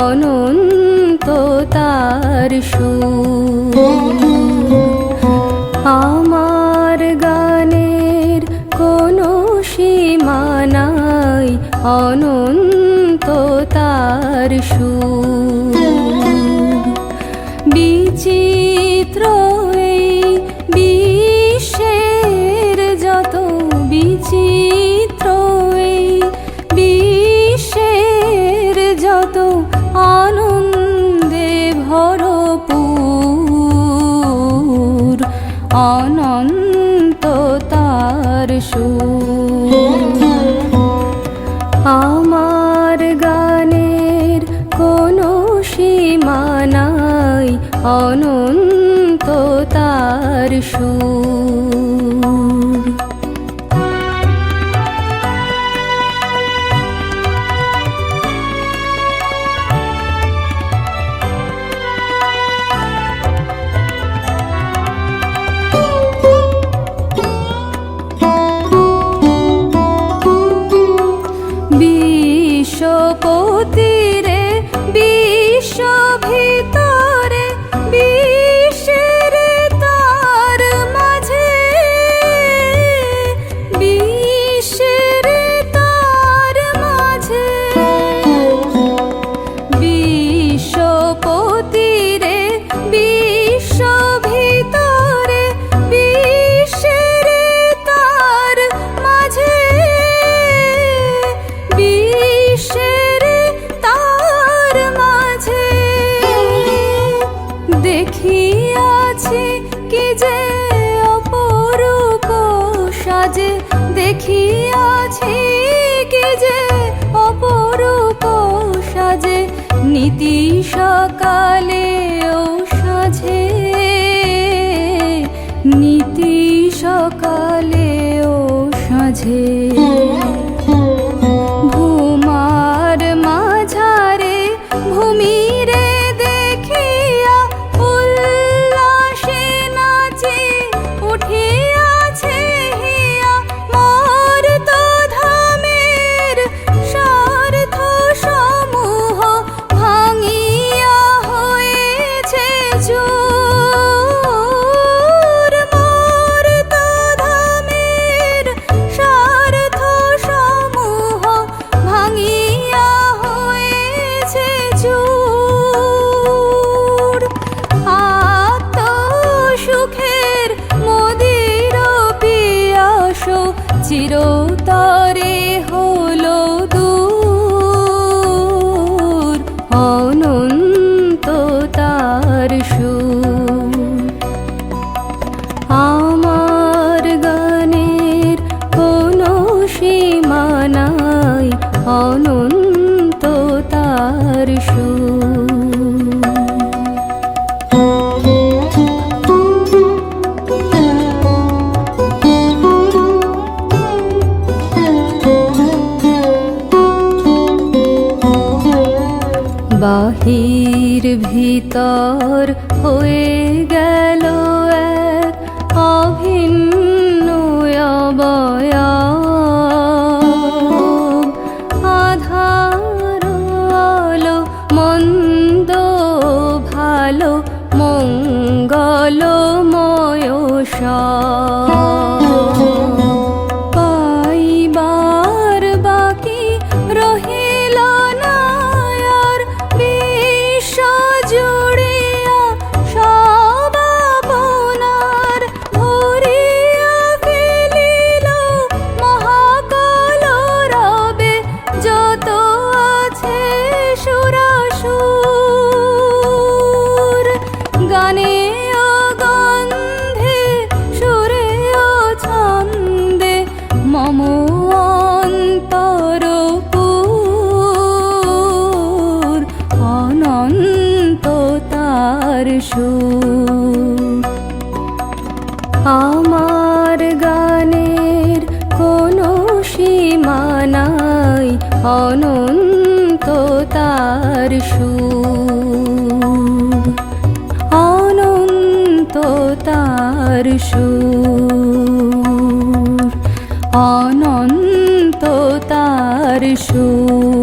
অনন্ত তার আমার গানের কোনো সীমানাই অনন্ত তার সুর। সীমানাই অনন্ত তার সুর। আজে দেখিয়াছি কি যে অপরূপ সাজে নীতি সকালে বাহির ভিতর হয়ে গেল এক অভিন্ন আধার আলো মন্দ ভালো মঙ্গল ময়ষ আমার গানের কোনো সীমানাই অনন্ত তার সু অনন্ত তার সু অনন্ত তার সুর।